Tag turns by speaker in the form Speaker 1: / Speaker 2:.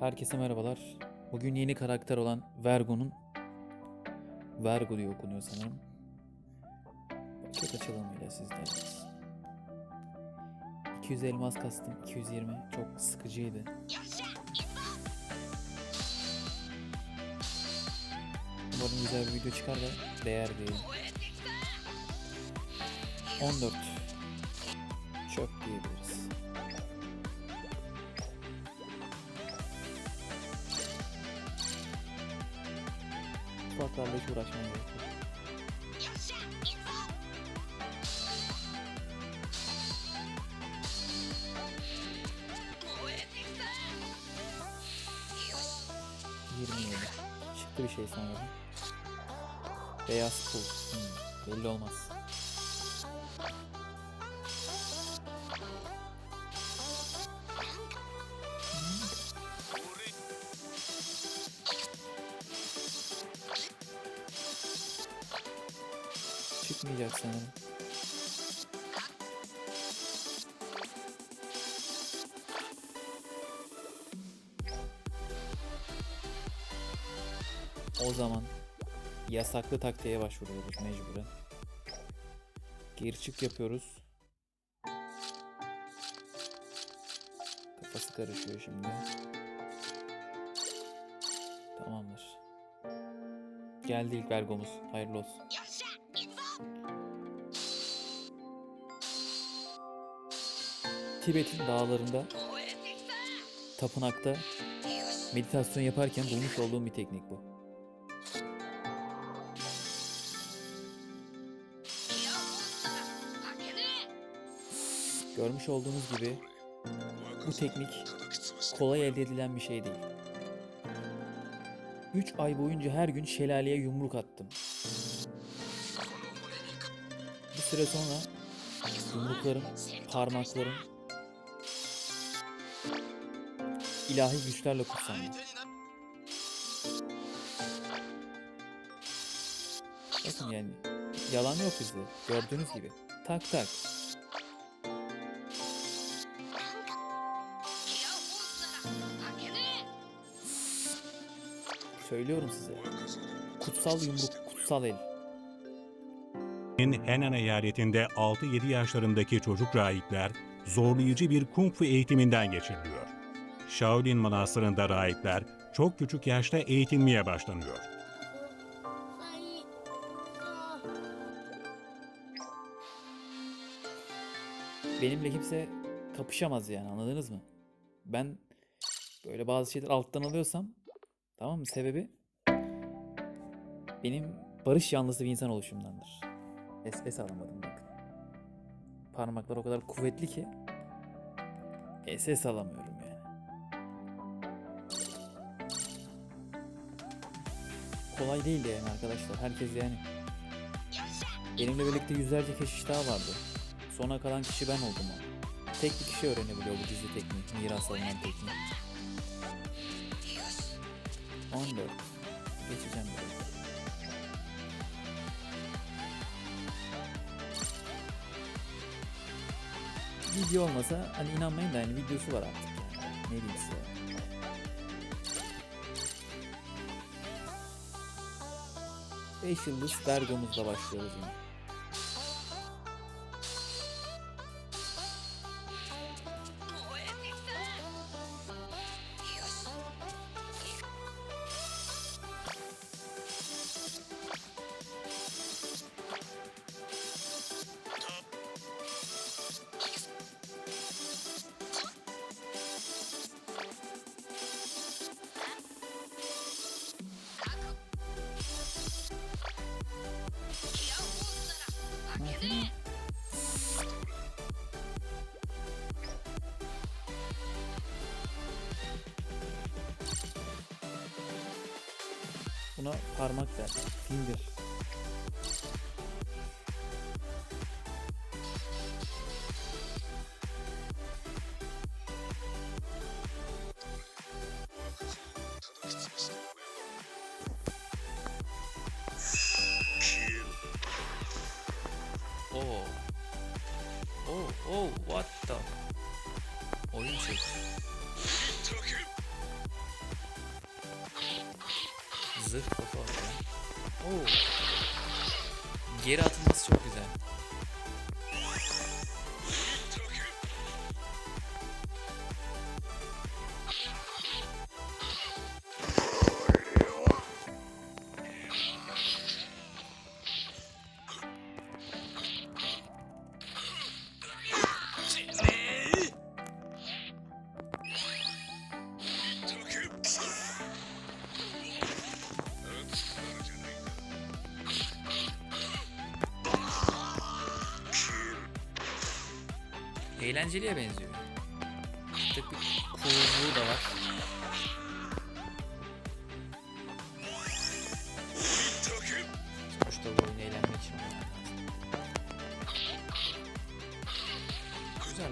Speaker 1: Herkese merhabalar. Bugün yeni karakter olan Vergo'nun Vergo diye okunuyor sanırım. Paket açılımıyla sizlerleyiz. 200 elmas kastım. 220. Çok sıkıcıydı. Umarım güzel bir video çıkar da değer diyelim. 14. Çöp diyebiliriz. Ufaklarla hiç uğraşmaya gerek yok. Yirmi. Çıktı bir şey sanırım. Beyaz pul. Hmm, belli olmaz. Çıkmayacak sanırım. O zaman yasaklı taktiğe başvuruyoruz mecburen. Geri çık yapıyoruz. Kafası karışıyor şimdi. Tamamdır. Geldi ilk vergomuz. Hayırlı olsun. Tibet'in dağlarında, tapınakta meditasyon yaparken bulmuş olduğum bir teknik bu. Görmüş olduğunuz gibi bu teknik kolay elde edilen bir şey değil. 3 ay boyunca her gün şelaleye yumruk attım. Bir süre sonra yumruklarım, parmaklarım ilahi güçlerle kutsandı. Bakın yani yalan yok bizde. Gördüğünüz gibi. Tak tak. Söylüyorum size. Kutsal yumruk, kutsal el.
Speaker 2: Henan eyaletinde 6-7 yaşlarındaki çocuk rahipler zorlayıcı bir kung fu eğitiminden geçiriliyor. Shaolin Manastırı'nda rahipler çok küçük yaşta eğitilmeye başlanıyor.
Speaker 1: Benimle kimse kapışamaz yani anladınız mı? Ben böyle bazı şeyler alttan alıyorsam tamam mı? Sebebi benim barış yanlısı bir insan oluşumdandır. Es, alamadım bakın. Parmaklar o kadar kuvvetli ki SS alamıyorum Kolay değil yani arkadaşlar. Herkes yani benimle birlikte yüzlerce keşiş daha vardı. Sona kalan kişi ben oldum o. Tek bir kişi öğrenebiliyor bu gizli tekniği, miras alınan tekniği. 14. Geçeceğim biraz. Video olmasa hani inanmayın da hani videosu var artık yani. Ne diyeyim size. Beş yıldız Vergomuzla başlıyoruz yine. Buna parmak der. Finger. Oh. Oh, oh, what the? Oyun çek. Zırh kafa atıyor. Oo. Geri atılması çok güzel. Eğlenceliye benziyor. Tık bir coolluğu da var. Sonuçta bu oyun eğlenmek için. Güzel.